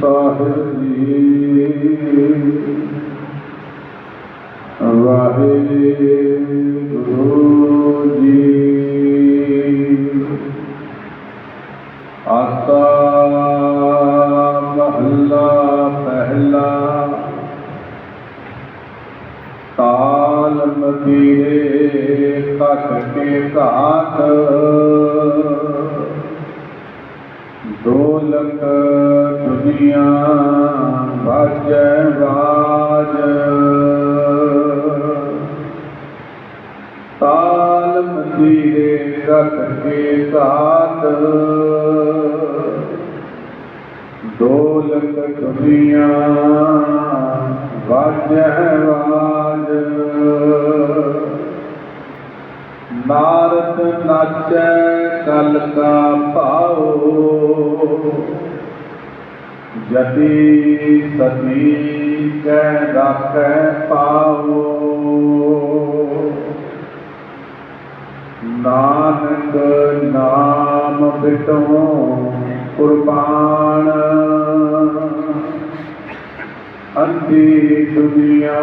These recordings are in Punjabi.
ਸਾਹਿਬ ਜੀ। ਵਾਹਿਗੁਰੂ ਜੀ। ਆਸਾ ਮਹੱਲਾ ਪਹਿਲਾ। ਤਾਲ ਮਦੀਰੇ ਕਟ ਕੇ ਘਾਟ। ਢੋਲਕ ਦੁਨੀਆ ਵਾਜੈ ਬਾਜ ਤਾਲ ਮਦੀਰੇ ਕਟ ਕੇ ਘਾਟ ਢੋਲਕ ਦੁਨੀਆ ਵਾਜੈ ਬਾਜ ਨਾਰਦ ਨਾਚੈ ਕਲ ਕਾ ਭਾਉ ਜਤੀ ਸਤੀ ਕੈ ਰਾਖੈ ਪਾਉ ਨਾਨਕ ਨਾਮ ਬਿਟੋ ਕੁਰਬਾਨ। ਅੰਧੀ ਦੁਨੀਆ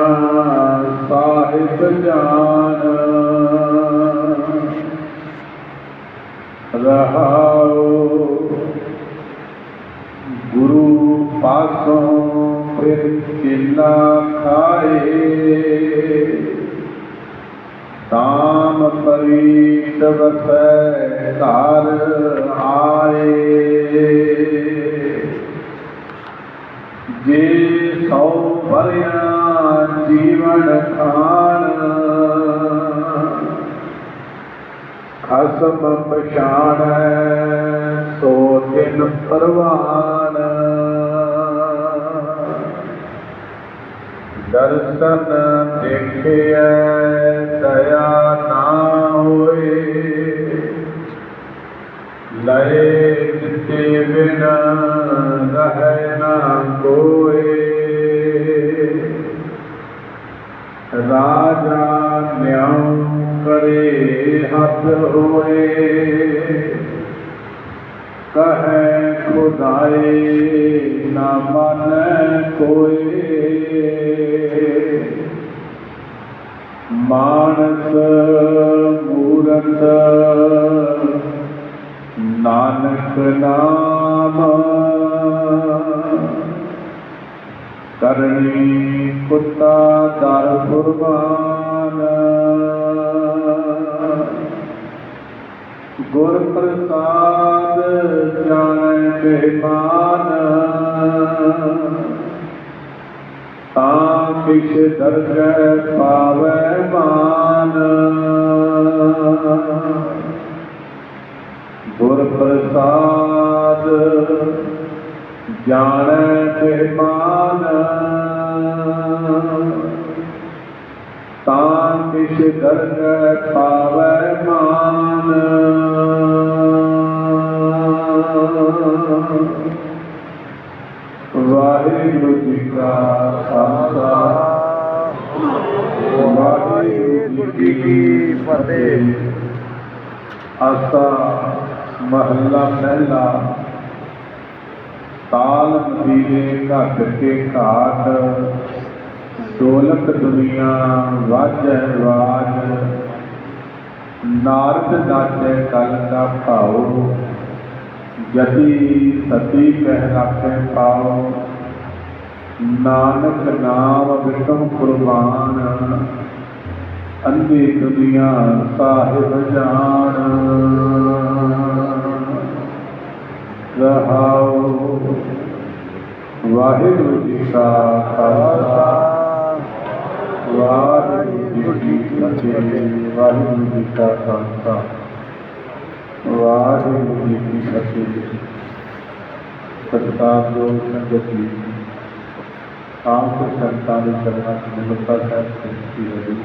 ਸਾਹਿਬ ਜਾਨ। ਰਹਾਉ ਗੁਰੂ ਪਾਸੋਂ ਫਿਰ ਕਿਲਾ ਖਾਏ? ਤਾਮ ਪਰੀਤ ਵਸੈ ਘਰ ਆਏ ਜੇ ਸੌ ਭਰਿਆ ਜੀਵਨ ਖਾਨ ਖਸਮ ਪਛਾਣੈ ਸੋ ਦਿਨ ਪਰਵਾਨ ਦਰਸ਼ਨ ਦੇਖਿਐ, ਦਇਆ ਨਾ ਹੋਏ। ਲਏ ਜਿਤੇ ਬਿਨ ਰਹਿ ਨਾ ਕੋਏ। ਰਾਜਾ ਨਿਆਉ ਕਰੇ ਹੱਥ ਹੋਏ। ਕਹੈ ਖੁਦਾਏ ਨਾ ਮਨ ਕੋਏ। ਮਾਨਸ ਮੂਰਤ ਨਾਨਕ ਨਾਮ ਕਰਨੀ ਕੁੱਤਾ ਦਰ ਕੁਰਬਾਨ। ਗੁਰ ਪ੍ਰਸਾਦ ਜਾਣੈ ਮਹਿਮਾਨ। ਤਾਂ ਕਿਛ ਦਰਜੈ ਪਾਵੈ ਮਾਨ। ਗੁਰ ਪ੍ਰਸਾਦ ਜਾਣੈ ਮਹਿਮਾਨ। ਤਾਂ ਕਿਛ ਦਰਜੈ ਪਾਵੈ ਮਾਨ। ਵਾਹਿਗੁਰੂ ਜੀ ਕਾ ਖਾਲਸਾ। ਵਾਹਿਗੁਰੂ ਜੀ ਕੀ ਫਤਿਹ। ਆਸਾ ਮਹੱਲਾ ਪਹਿਲਾ, ਤਾਲ ਮਦੀਰੇ ਘੱਟ ਕੇ ਘਾਟ। ਢੋਲਕ ਦੁਨੀਆ ਵਾਜੈ ਵਾਜ। ਨਾਰਦ ਨਾਚੈ ਕਲ ਦਾ ਭਾਉ। ਜਤੀ ਸਤੀ ਕਹਿ ਰਾਖੈ ਪਾਉ ਨਾਨਕ ਨਾਮ ਵਿਸ਼ਮ ਕੁਰਬਾਨ ਅੰਧੀ ਦੁਨੀਆ ਸਾਹਿਬ ਜਾਣ ਰਹਾਉ ਵਾਹਿਗੁਰੂ ਜੀ ਕਾ ਖਾਲਸਾ ਵਾਹਿਗੁਰੂ ਜੀ ਕੀ ਫਤਿਹ ਵਾਹਿਗੁਰੂ ਜੀ ਕਾ ਖਾਲਸਾ ਵਾਹਿਗੁਰੂ ਜੀ ਕੀ ਫਤਿਹ ਸਤਿਕਾਰ ਜੋ ਸੰਗਤ ਜੀ, ਆਪ ਸੰਤਾਂ ਦੇ ਚਰਨਾਂ ਚ ਨਿਮਰਤਾ ਸਾਹਿਬ ਸ੍ਰਿਸ਼ਟੀ ਹੋਈ